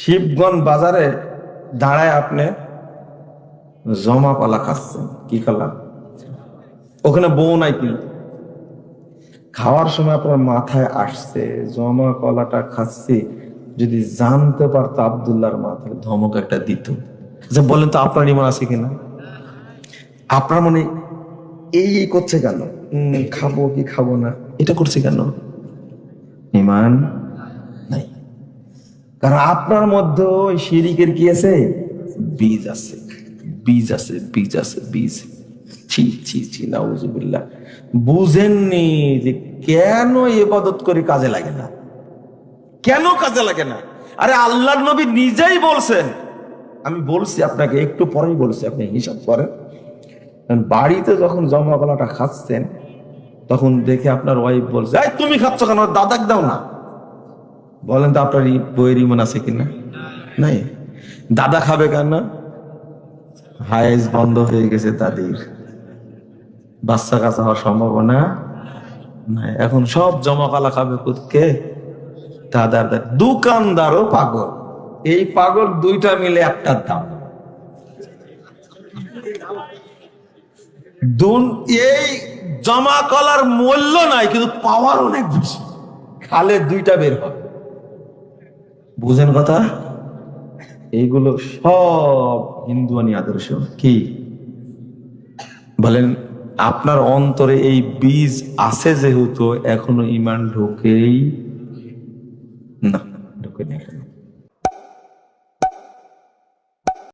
শিবগঞ্জ বাজারে দাঁড়ায় আপনি জমা কলা খাচ্ছেন। কি কলা ওখানে বউ নাই কিন্তু খাওয়ার সময় আপনার মাথায় আসছে, জমা কলাটা খাচ্ছি। যদি জানতে পারতো আবদুল্লাহর মাথায় ধমক একটা দিত। যে বলেন তো আপনার ইমান আছে কিনা? আপনার মনে এই এই করছে কেন? খাব কি খাব না? এটা করছে কেন? ইমান কারণ আপনার মধ্যে ওই শিরিকের কি আছে? বীজ আছে। বীজ আছে বীজ আছে, বীজ। ছি ছি ছি, নাউজুবিল্লাহ। বুঝেননি যে কেন ইবাদত করে কাজে লাগে না? কেন কাজে লাগে না? আরে আল্লাহর নবী নিজেই বলছেন। আমি বলছি আপনাকে, একটু পরেই বলছি, আপনি হিসাব করেন। বাড়িতে যখন জমা গলাটা খাচ্ছেন, তখন দেখে আপনার ওয়াইফ বলছে তুমি খাচ্ছ কেন? দাদাক দাও না। বলেন তো আপনার বইয়ের ইমান আছে কিনা? নাই। দাদা খাবে কেন হাইস বন্ধ হয়ে গেছে দাদির। বাচ্চা কাচ্চা হওয়ার সম্ভাবনা নাই। এখন সব জমা কালা খাবে কে দাদার দাদা দোকানদারও পাগল। এই পাগল দুইটা মিলে একটার দাম। এই জমা কলার মূল্য নাই, কিন্তু পাওয়ার অনেক বেশি। খালে দুইটা বের হবে। বুঝেন কথা? এইগুলো সব হিন্দুয়ানি আদর্শ। কি? বলেন, আপনার অন্তরে এই বীজ আছে যেহেতু, এখনও ইমান ঢোকেই না। ঢোকে না